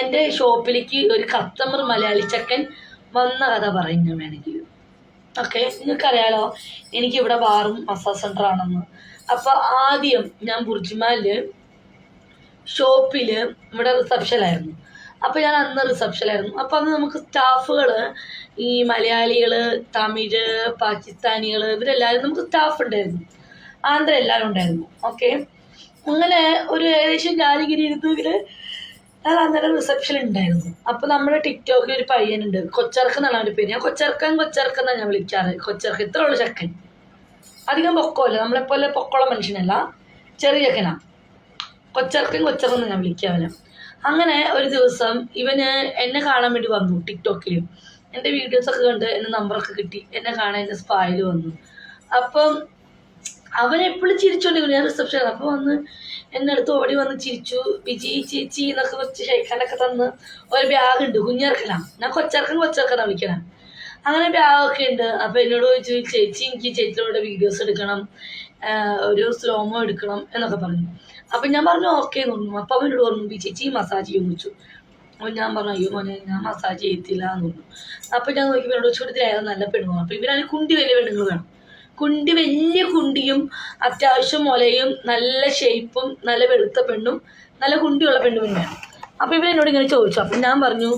എന്റെ ഷോപ്പിലേക്ക് ഒരു കസ്റ്റമർ മലയാളി ചക്കൻ വന്ന കഥ പറയുന്ന വേണമെങ്കിൽ. ഓക്കെ നിങ്ങൾക്കറിയാലോ എനിക്കിവിടെ ബാറും മസാജ് സെന്റർ ആണെന്ന്. അപ്പോൾ ആദ്യം ഞാൻ ബുർജിമാലിൽ ഷോപ്പിൽ ഇവിടെ റിസപ്ഷനിലായിരുന്നു അപ്പോൾ ഞാൻ അന്ന് റിസപ്ഷനിലായിരുന്നു അപ്പോൾ അന്ന് നമുക്ക് സ്റ്റാഫുകൾ ഈ മലയാളികൾ തമിഴ് പാകിസ്ഥാനികൾ ഇവരെല്ലാവരും നമുക്ക് സ്റ്റാഫ് ഉണ്ടായിരുന്നു. ആന്ധ്ര എല്ലാവരും ഉണ്ടായിരുന്നു. ഓക്കെ അങ്ങനെ ഒരു ഏകദേശം ഞാനിങ്ങനെ ഇരുന്നെങ്കിൽ ഞാൻ അന്നേരം റിസപ്ഷൻ ഉണ്ടായിരുന്നു അപ്പോൾ നമ്മുടെ ടിക്ടോക്കിൽ ഒരു പയ്യനുണ്ട്. കൊച്ചർക്ക് എന്നാണ് അവന്റെ പേര്. ഞാൻ കൊച്ചർക്കൻ കൊച്ചർക്കൻ എന്നാണ് ഞാൻ വിളിക്കാറ്. കൊച്ചർക്ക് ഇത്ര ഉള്ളു ചെക്കൻ. അധികം പൊക്കമല്ല. നമ്മളെപ്പോലെ പൊക്കമുള്ള മനുഷ്യനല്ല. ചെറിയ ചെക്കനാ. കൊച്ചർക്കൻ കൊച്ചർക്കെന്ന് ഞാൻ വിളിക്കുക അവനെ. അങ്ങനെ ഒരു ദിവസം ഇവന് എന്നെ കാണാൻ വേണ്ടി വന്നു ടിക്ടോക്കിൽ എന്റെ വീഡിയോസൊക്കെ കണ്ട് എന്റെ നമ്പറൊക്കെ കിട്ടി. എന്നെ കാണാൻ എന്റെ സ്പായിൽ വന്നു. അപ്പം അവൻ എപ്പോഴും ചിരിച്ചോണ്ടിരിക്കുന്നു ഞാൻ റിസപ്ഷൻ അപ്പോൾ വന്ന് എന്റെ അടുത്ത് ഓടി വന്ന് ചിരിച്ചു. വിജി ചേച്ചി എന്നൊക്കെ വെച്ച് ഷെയ്ക്കാനൊക്കെ തന്ന് ഒരു ബാഗ് ഉണ്ട് കുഞ്ഞിറക്കലാം ഞാൻ കൊച്ചിറക്കം കൊച്ചിറക്കണം വിളിക്കണം. അങ്ങനെ ബാഗൊക്കെ ഉണ്ട് അപ്പോൾ എന്നോട് ചോദിച്ചു ചേച്ചി എനിക്ക് ചേച്ചിയുടെ വീഡിയോസ് എടുക്കണം. ഒരു സ്ലോമോ എടുക്കണം എന്നൊക്കെ പറഞ്ഞു. അപ്പം ഞാൻ പറഞ്ഞു ഓക്കെ എന്ന് പറഞ്ഞു. അപ്പം അവനോട് പറഞ്ഞു "ബി ചേച്ചി മസാജ് ചെയ്യും വെച്ചു. അപ്പൊ ഞാൻ പറഞ്ഞു അയ്യോ മോനെ ഞാൻ മസാജ് ചെയ്യത്തില്ല എന്ന് പറഞ്ഞു. അപ്പം ഞാൻ നോക്കി എന്നോട് ചോദ്യത്തിലായത് നല്ല പെണ്ണു അപ്പം ഇവരാണെങ്കിൽ കുണ്ടി വലിയ പെണ്ണുങ്ങൾ വേണം. കുണ്ടി വലിയ കുണ്ടിയും അത്യാവശ്യം മുലയും നല്ല ഷേപ്പും നല്ല വെളുത്ത പെണ്ണും നല്ല കുണ്ടിയുള്ള പെണ്ണും തന്നെയാണ്. അപ്പോൾ ഇവരെന്നോട് ഇങ്ങനെ ചോദിച്ചു. അപ്പം ഞാൻ പറഞ്ഞു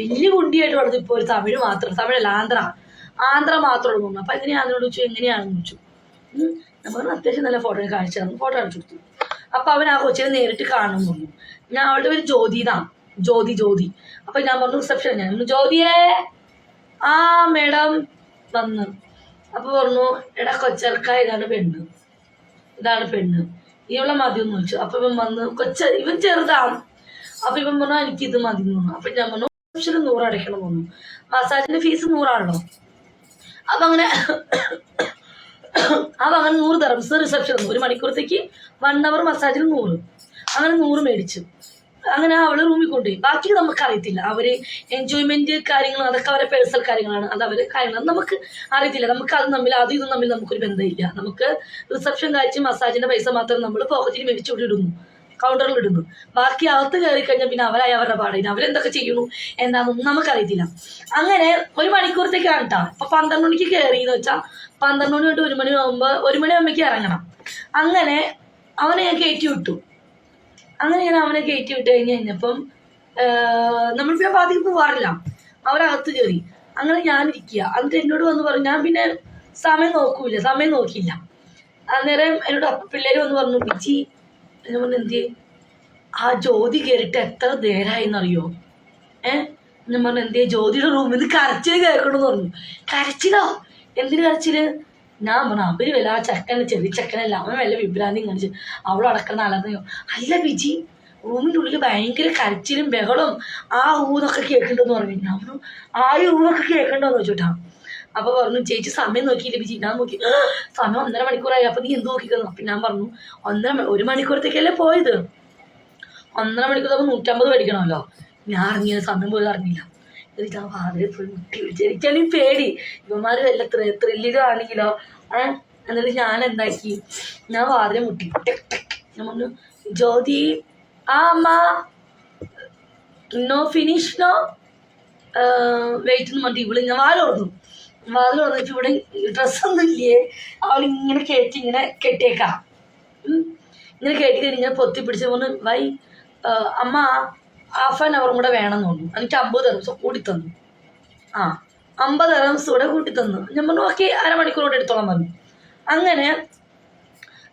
വലിയ കുണ്ടിയായിട്ട് വളർന്നു ഇപ്പോൾ ഒരു തമിഴ് മാത്രം തമിഴല്ല ആന്ധ്ര. ആന്ധ്ര മാത്രമുള്ള തോന്നുന്നു അപ്പം എങ്ങനെയാണ് അതിനോട് ചോദിച്ചു എങ്ങനെയാണെന്ന് ചോദിച്ചു. നമ്മൾ അത്യാവശ്യം നല്ല ഫോട്ടോ കാണിച്ചു തന്നു ഫോട്ടോ കാണിച്ചു കൊടുത്തു. അപ്പം അവൻ ആ കൊച്ചിനെ നേരിട്ട് കാണുന്നു ഞാൻ അവളുടെ പേര് ജ്യോതി എന്നാണ് ജ്യോതി ജ്യോതി. അപ്പം ഞാൻ പറഞ്ഞു റിസപ്ഷൻ ഞാൻ ജ്യോതിയേ ആ മേഡം വന്ന്. അപ്പോൾ പറഞ്ഞു എടാ കൊച്ചർക്ക ഇതാണ് പെണ്ണ്. ഇതാണ് പെണ്ണ്. ഇവളെ മതി എന്ന് വെച്ചു അപ്പൊ ഇവൻ വന്ന് കൊച്ച ഇവൻ ചെറുതാണ് അപ്പൊ ഇവൻ പറഞ്ഞു എനിക്ക് ഇത് മതി എന്ന് പറഞ്ഞു. അപ്പൊ ഞാൻ പറഞ്ഞു റിസപ്ഷന് നൂറ് അടയ്ക്കണം എന്ന് പറഞ്ഞു. മസാജിന്റെ ഫീസ് നൂറാണല്ലോ. അപ്പൊ അങ്ങനെ അപ്പൊ അങ്ങനെ നൂറ് തെറംസ് റിസപ്ഷൻ ഒരു മണിക്കൂറത്തേക്ക് വൺ അവർ മസാജിന് നൂറ്. അങ്ങനെ നൂറ് മേടിച്ചു. അങ്ങനെ അവൾ റൂമിൽ കൊണ്ടുപോയി. ബാക്കി നമുക്ക് അറിയത്തില്ല അവർ എൻജോയ്മെന്റ് കാര്യങ്ങളും അതൊക്കെ അവരെ പേഴ്സണൽ കാര്യങ്ങളാണ്. അത് അവർ കാര്യങ്ങൾ. അത് നമുക്ക് അറിയത്തില്ല. നമുക്ക് അത് തമ്മിൽ അതും ഇതും തമ്മിൽ നമുക്കൊരു ബന്ധമില്ല. നമുക്ക് റിസപ്ഷൻ കാഴ്ച മസാജിന്റെ പൈസ മാത്രം നമ്മൾ പോക്കറ്റിൽ മേടിച്ചുകൊണ്ട് ഇടുന്നു. കൗണ്ടറിൽ ഇടുന്നു. ബാക്കി അകത്ത് കയറി കഴിഞ്ഞാൽ പിന്നെ അവരായി അവരുടെ പാടിന് അവരെന്തൊക്കെ ചെയ്യുന്നു? എന്താണെന്നൊന്നും നമുക്കറിയത്തില്ല. അങ്ങനെ ഒരു മണിക്കൂറത്തേക്കാണ് കേട്ടോ അപ്പൊ പന്ത്രണ്ട് മണിക്ക് കയറി എന്ന് വെച്ചാൽ പന്ത്രണ്ട് മണി തൊട്ട് ഒരു മണി ആകുമ്പോൾ ഒരു മണി ആകുമ്പോഴേക്ക് ഇറങ്ങണം. അങ്ങനെ അവനെ ഞാൻ കയറ്റി വിട്ടു. അങ്ങനെ ഞാൻ അവനെ കയറ്റി വിട്ട് കഴിഞ്ഞ് കഴിഞ്ഞപ്പം നമ്മൾ പിന്നെ ഭാഗത്തേക്ക് പോകാറില്ല അവരകത്ത് കയറി അങ്ങനെ ഞാനിരിക്കുക. എന്നിട്ട് എന്നോട് വന്ന് പറഞ്ഞു ഞാൻ പിന്നെ സമയം നോക്കൂല സമയം നോക്കിയില്ല. അന്നേരം എന്നോട് പിള്ളേർ വന്ന് പറഞ്ഞു പിച്ചി എന്ന് പറഞ്ഞു എന്ത് ആ ജ്യോതി കയറിയിട്ട് എത്ര നേരമായി എന്നറിയോ ഏ? ഞാൻ പറഞ്ഞു എന്തേ ജ്യോതിയുടെ റൂമിൽ നിന്ന് കരച്ചിൽ കേൾക്കണമെന്ന് പറഞ്ഞു. കരച്ചിലോ? എന്തിന് കരച്ചിൽ? ഞാൻ പറഞ്ഞു അവർ വല്ല ആ ചെക്കനെ ചെറിയ ചെക്കനല്ല അവൻ വല്ല വിഭ്രാന്തി കാണിച്ചു അവൾ അടക്കുന്ന ആളെന്നോ അല്ല ബിജി റൂമിന്റെ ഉള്ളിൽ ഭയങ്കര കരച്ചിലും ബഹളവും ആ ഊന്നൊക്കെ കേൾക്കണ്ടെന്ന് പറഞ്ഞു. ഞാൻ പറഞ്ഞു ആ ഊന്നൊക്കെ കേൾക്കണ്ടെന്ന് വെച്ചോട്ടാ അപ്പൊ പറഞ്ഞു ചേച്ചി സമയം നോക്കിയില്ല ബിജി? ഞാൻ നോക്കി സമയം ഒന്നര മണിക്കൂറായി അപ്പൊ നീ എന്ത് നോക്കിക്കുന്നു അപ്പൊ ഞാൻ പറഞ്ഞു ഒന്നര ഒരു മണിക്കൂറത്തേക്കല്ലേ പോയത്? ഒന്നര മണിക്കൂർ അപ്പൊ നൂറ്റമ്പത് മേടിക്കണമല്ലോ ഞാൻ അറിഞ്ഞ സമയം പോയത് അറിഞ്ഞില്ല. എന്നിട്ട് ആ വാതിൽ ഫുൾ മുട്ടി വിളിച്ചു എനിക്കാണെങ്കിൽ പേടി. ഇവന്മാർ വല്ല ത്രില്ലിലാണെങ്കിലോ എന്നിട്ട് ഞാൻ എന്താക്കി ഞാൻ വാതിൽ മുട്ടി. ഞാൻ പറഞ്ഞു ജ്യോതി ആ അമ്മ നോ ഫിനിഷ് നോ വെയിറ്റ് എന്ന് പറഞ്ഞിട്ട് ഇവിടെ ഞാൻ വാതിൽ തുറന്നു. വാതിൽ തുറന്നിട്ട് ഇവിടെ ഡ്രസ്സൊന്നും ഇല്ലേ? അവൾ ഇങ്ങനെ കയറ്റി ഇങ്ങനെ കെട്ടിയേക്കാം. ഇങ്ങനെ കയറ്റി കഴിഞ്ഞ് ഇങ്ങനെ പൊത്തി പിടിച്ച് പറഞ്ഞു വൈ അമ്മ ഹാഫ് ആൻ അവറും കൂടെ വേണമെന്ന് തോന്നുന്നു എനിക്ക് അമ്പത് തന്നു കൂടി തന്നു. ആ. അമ്പത് റംസ് കൂടെ കൂട്ടി തന്നു. ഞാൻ പറഞ്ഞു ഓക്കെ അരമണിക്കൂർ കൂടെ എടുത്തോളാം പറഞ്ഞു. അങ്ങനെ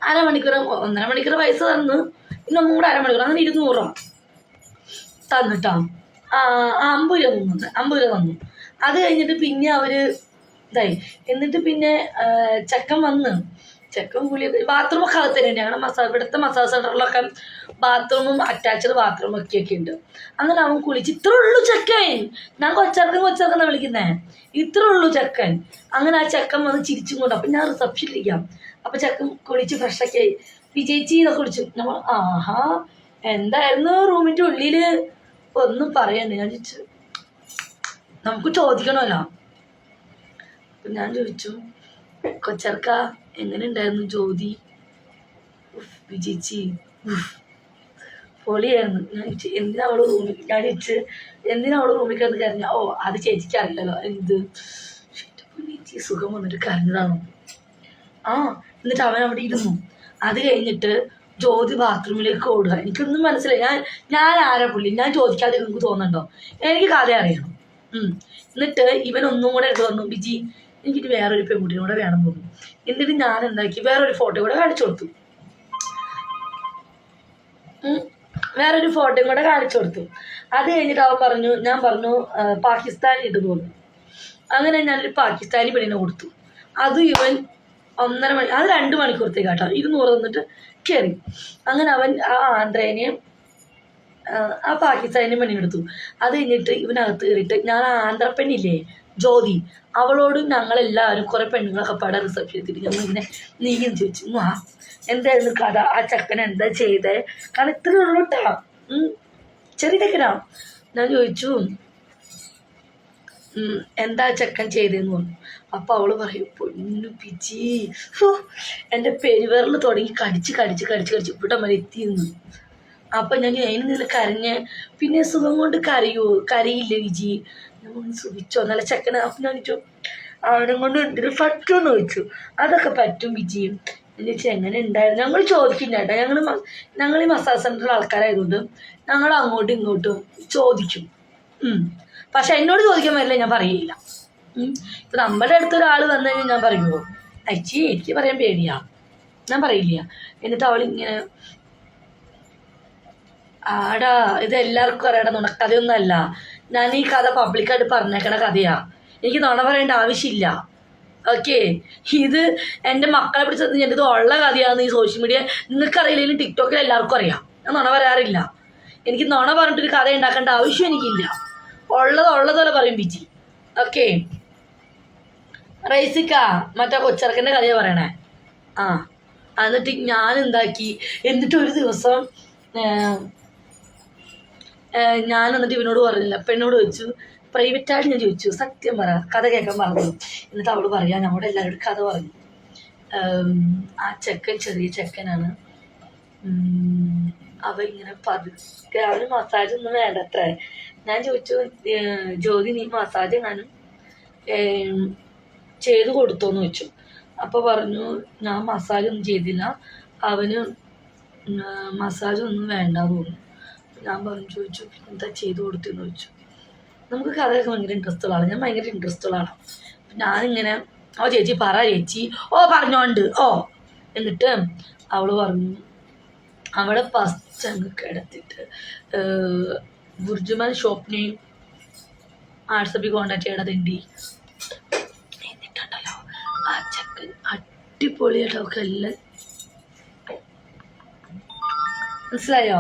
അരമണിക്കൂർ ഒന്നര മണിക്കൂർ പൈസ തന്നു. ഒന്നും കൂടെ അരമണിക്കൂർ അങ്ങനെ ഇരുന്നൂറ് തന്നിട്ടോ. ആ അമ്പത് രൂപ തന്നു അമ്പത് രൂപ തന്നു. അത് കഴിഞ്ഞിട്ട് പിന്നെ അവർ ഇതായി. എന്നിട്ട് പിന്നെ ചെക്കൻ വന്ന് ചെക്കൻ ബാത്റൂം ഒക്കെ അകത്ത് തന്നെ ഞങ്ങളുടെ മസാജ് ഇവിടുത്തെ മസാജ് സെന്ററിലൊക്കെ ബാത്റൂമും അറ്റാച്ച്ഡ് ബാത്റൂം ഒക്കെ ഒക്കെ ഉണ്ട്. അങ്ങനെ അവൻ കുളിച്ച് ഇത്ര ഉള്ളു ചെക്കൻ. ഞാൻ കൊച്ചർക്കൻ കൊച്ചർക്കെന്നാ വിളിക്കുന്നേ. ഇത്ര ഉള്ളു ചെക്കൻ. അങ്ങനെ ആ ചെക്കൻ വന്ന് ചിരിച്ചും കൊണ്ട് അപ്പം ഞാൻ റിസപ്ഷനിലിരിക്കാം അപ്പം ചെക്കൻ കുളിച്ച് ഫ്രഷൊക്കെ ആയി. വിജയിച്ചി ഇതൊക്കെ വിളിച്ചു നമ്മൾ ആഹാ എന്തായിരുന്നു റൂമിന്റെ ഉള്ളിൽ ഒന്നും പറയണ്ട ഞാൻ ചോദിച്ചു നമുക്ക് ചോദിക്കണമല്ലോ. അപ്പം ഞാൻ ചോദിച്ചു കൊച്ചർക്ക എങ്ങനെ ഉണ്ടായിരുന്നു ജ്യോതി? വിജയിച്ചി. പൊളിയായിരുന്നു. ഞാൻ എന്തിനാ അവൾ റൂമിൽ ഞാൻ ഇച്ച് എന്തിനാ അവൾ റൂമിൽ കിടന്ന് കരഞ്ഞ? ഓ അത് ചേച്ചിക്ക് അറിയില്ലല്ലോ. എന്ത്? ചേച്ചി സുഖം വന്നിട്ട് കരഞ്ഞതാണോ? ആ എന്നിട്ട് അവൻ അവിടെ ഇരുന്നു. അത് കഴിഞ്ഞിട്ട് ജ്യോതി ബാത്റൂമിലേക്ക് ഓടുക. എനിക്കൊന്നും മനസ്സിലായി. ഞാൻ ഞാൻ ആരാ പുള്ളി? ഞാൻ ചോദിക്കാതെ നിങ്ങൾക്ക് തോന്നുന്നുണ്ടോ? എനിക്ക് കഥ അറിയണം. എന്നിട്ട് ഇവൻ ഒന്നും കൂടെ എടുത്ത് വന്നു ബിജി എനിക്കിട്ട് വേറൊരു പെൺകുട്ടിയും കൂടെ വേണം പോകും എന്നിട്ട് ഞാൻ എന്താക്കി? വേറൊരു ഫോട്ടോ കൂടെ കാണിച്ചു കൊടുത്തു. വേറൊരു ഫോട്ടോയും കൂടെ കാണിച്ചു കൊടുത്തു. അത് കഴിഞ്ഞിട്ട് അവൻ പറഞ്ഞു ഞാൻ പറഞ്ഞു പാകിസ്ഥാനി ഇത് അങ്ങനെ ഞാനൊരു പാകിസ്ഥാനി പെണ്ണിനെ കൊടുത്തു. അത് ഇവൻ ഒന്നര മണി അത് രണ്ട് മണിക്കൂറത്തേക്ക് കേട്ടോ ഇരുന്നൂറ് തന്നിട്ട് കയറി അങ്ങനെ അവൻ ആ ആന്ധ്രേനെ ആ, പാകിസ്ഥാനിയും പാകിസ്ഥാനി പെണ്ണിനെടുത്തു അത് കഴിഞ്ഞിട്ട് ഇവനകത്ത് കയറിയിട്ട് ഞാൻ ആ ആന്ധ്ര പെണ്ണില്ലേ ജ്യോതി അവളോടും ഞങ്ങളെല്ലാവരും കുറെ പെണ്ണുങ്ങളൊക്കെ പാടെ റിസപ്ഷൻ എത്തിയിട്ട് ഞങ്ങൾ ഇങ്ങനെ നീയും ചോദിച്ചു ആ എന്തായിരുന്നു കഥ? ആ ചക്കൻ എന്താ ചെയ്തേ? കാരണം ഇത്ര ഉള്ളൂട്ടാ. ചെറിയ ചെക്കനാ. ഞാൻ ചോദിച്ചു എന്താ ചക്കൻ ചെയ്തതെന്ന് പറഞ്ഞു. അപ്പൊ അവൾ പറയും പൊന്നു പിച്ചി. എന്റെ പെരുവിരൽ തുടങ്ങി കടിച്ച് കടിച്ച് കടിച്ച് കടിച്ച് ഇവിടെ വരെ എത്തിയിരുന്നു. അപ്പൊ ഞാൻ അതിന് നില കരഞ്ഞ് പിന്നെ സുഖം കൊണ്ട് കരയൂ കരയില്ല വിജി. ഞാൻ സുഖിച്ചോ? നല്ല ചെക്കന. അപ്പൊ ഞാൻ ചോദിച്ചു അവനെ കൊണ്ട് എന്തിനു പറ്റുമെന്ന് ചോദിച്ചു. അതൊക്കെ പറ്റും വിജിയും എന്നുവെച്ചാൽ എങ്ങനെ ഉണ്ടായിരുന്നു? ഞങ്ങൾ ചോദിക്കില്ല കേട്ടോ. ഞങ്ങൾ ഞങ്ങൾ ഈ മസാജ് സെന്ററിലെ ആൾക്കാരായതുകൊണ്ട് ഞങ്ങൾ അങ്ങോട്ടും ഇങ്ങോട്ടും ചോദിക്കും. പക്ഷെ എന്നോട് ചോദിക്കാൻ വരില്ല ഞാൻ പറയില്ല ഇപ്പം നമ്മുടെ അടുത്ത് ഒരാൾ വന്നു കഴിഞ്ഞാൽ ഞാൻ പറയുമോ അച്ചി എനിക്ക് പറയാൻ പേടിയാ. ഞാൻ പറയില്ല. എന്നിട്ട് അവളിങ്ങനെ ആടാ ഇത് എല്ലാവർക്കും അറിയണം നുണക്കഥയൊന്നും അല്ല ഞാൻ ഈ കഥ പബ്ലിക്കായിട്ട് പറഞ്ഞേക്കണ കഥയാ. എനിക്ക് നുണ പറയേണ്ട ആവശ്യമില്ല. ഓക്കെ? ഇത് എന്റെ മക്കളെ പിടിച്ചത് എന്റെ ഇത് ഉള്ള കഥയാന്ന് ഈ സോഷ്യൽ മീഡിയ നിങ്ങൾക്കറിയില്ലെങ്കിലും ടിക്ടോക്കിൽ എല്ലാവർക്കും അറിയാം. ഞാൻ നുണ പറയാറില്ല. എനിക്ക് നുണ പറഞ്ഞിട്ടൊരു കഥ ഉണ്ടാക്കേണ്ട ആവശ്യം എനിക്കില്ല. ഉള്ളത് ഉള്ളതുപോലെ പറയും ബിജി. ഓക്കെ? റൈസിക്ക മറ്റേ കൊച്ചിറക്കന്റെ കഥയാണ് പറയണേ. ആ എന്നിട്ട് ഞാൻ എന്താക്കി എന്നിട്ട് ഒരു ദിവസം ഞാൻ എന്നിട്ട് ഇവനോട് പറഞ്ഞില്ല. പെണ്ണോട് ചോദിച്ചു പ്രൈവറ്റായിട്ട് ഞാൻ ചോദിച്ചു. സത്യം പറ. കഥ കേൾക്കാൻ പറഞ്ഞു എന്നിട്ട് അവൾ പറയാ നമ്മുടെ എല്ലാവരോടും കഥ പറഞ്ഞു. ആ ചെക്കൻ ചെറിയ ചെക്കനാണ്. അവ ഇങ്ങനെ പതുക്കെ അവന് മസാജ് ഒന്നും വേണ്ടത്രേ. ഞാൻ ചോദിച്ചു ജ്യോതി നീ മസാജ് എങ്ങാനും ചെയ്ത് കൊടുത്തോന്ന് വെച്ചു അപ്പൊ പറഞ്ഞു ഞാൻ മസാജ് ഒന്നും ചെയ്തില്ല. അവന് മസാജ് ഒന്നും വേണ്ട തോന്നുന്നു. ഞാൻ പറഞ്ഞു ചോദിച്ചു എന്താ ചെയ്തു കൊടുത്തു എന്ന് ചോദിച്ചു. നമുക്ക് കഥയൊക്കെ ഭയങ്കര ഇൻട്രസ്റ്റ് ഉള്ള ആളാണ് ഞാൻ ഭയങ്കര ഇൻട്രസ്റ്റ് ഉള്ള ആളാണ് അപ്പൊ ഞാനിങ്ങനെ ഓ ചേച്ചി പറ ചേച്ചി. ഓ പറഞ്ഞോണ്ട്. ഓ. എന്നിട്ട് അവൾ പറഞ്ഞു അവളെ ഫസ്റ്റ് അങ്ങ് കിടത്തിട്ട് ബുർജുമാൻ ഷോപ്പിനെയും വാട്സപ്പിൽ കോണ്ടാക്ട് ചെയ്യണതുണ്ട് എന്നിട്ടുണ്ടല്ലോ ആ ചെക്കൻ അടിപൊളിയായിട്ട് അവൾക്ക് എല്ലാം മനസ്സിലായോ?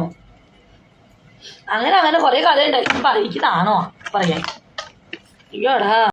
അങ്ങനെ അങ്ങനെ കൊറേ കഥയുണ്ട്. ഉണ്ടായി പറയിക്കുന്നതാണോ പറയാൻ? അയ്യോടാ.